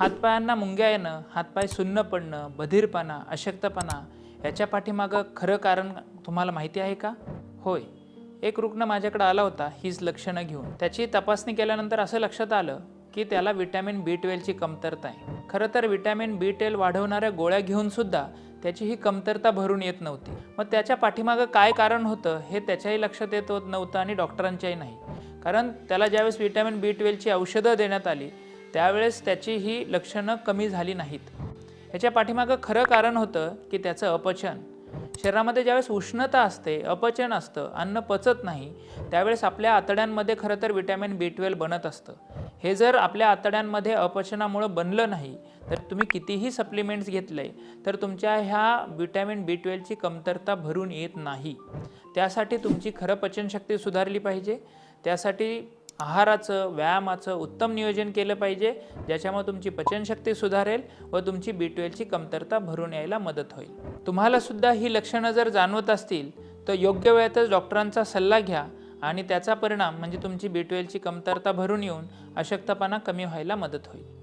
हातपायांना मुंग्या येणं हातपाय सुन्न पडणं बधीरपणा अशक्तपणा याच्या पाठीमागं खरं कारण तुम्हाला माहिती आहे का? होय. एक रुग्ण माझ्याकडे आला होता हीच लक्षणं घेऊन. त्याची तपासणी केल्यानंतर असं लक्षात आलं की त्याला विटॅमिन बी ट्वेल्वची कमतरता आहे. खरं तर विटॅमिन बी ट्वेल्व वाढवणाऱ्या गोळ्या घेऊनसुद्धा त्याची ही कमतरता भरून येत नव्हती. मग त्याच्या पाठीमागं काय कारण होतं हे त्याच्याही लक्षात येत होत नव्हतं आणि डॉक्टरांच्याही नाही. कारण त्याला ज्यावेळेस विटॅमिन बी ट्वेल्वची औषधं देण्यात आली त्यावेळेस त्याची ही लक्षणं कमी झाली नाहीत. ह्याच्या पाठीमागं खरं कारण होतं की त्याचं अपचन. शरीरामध्ये ज्यावेळेस उष्णता असते अपचन असतं अन्न पचत नाही त्यावेळेस आपल्या आतड्यांमध्ये खरं तर विटॅमिन बी ट्वेल्व बनत असतं. हे जर आपल्या आतड्यांमध्ये अपचनामुळं बनलं नाही तर तुम्ही कितीही सप्लिमेंट्स घेतले तर तुमच्या ह्या विटॅमिन बी ट्वेल्वची कमतरता भरून येत नाही. त्यासाठी तुमची खरं पचनशक्ती सुधारली पाहिजे. त्यासाठी आहाराचं व्यायामाचं उत्तम नियोजन केलं पाहिजे ज्याच्यामुळे तुमची पचनशक्ती सुधारेल व तुमची बी ट्वेल्वची कमतरता भरून यायला मदत होईल. तुम्हाला सुद्धा ही लक्षणं जर जाणवत असतील तर योग्य वेळेतच डॉक्टरांचा सल्ला घ्या आणि त्याचा परिणाम म्हणजे तुमची बी ट्वेल्वची कमतरता भरून येऊन अशक्तपणा कमी व्हायला मदत होईल.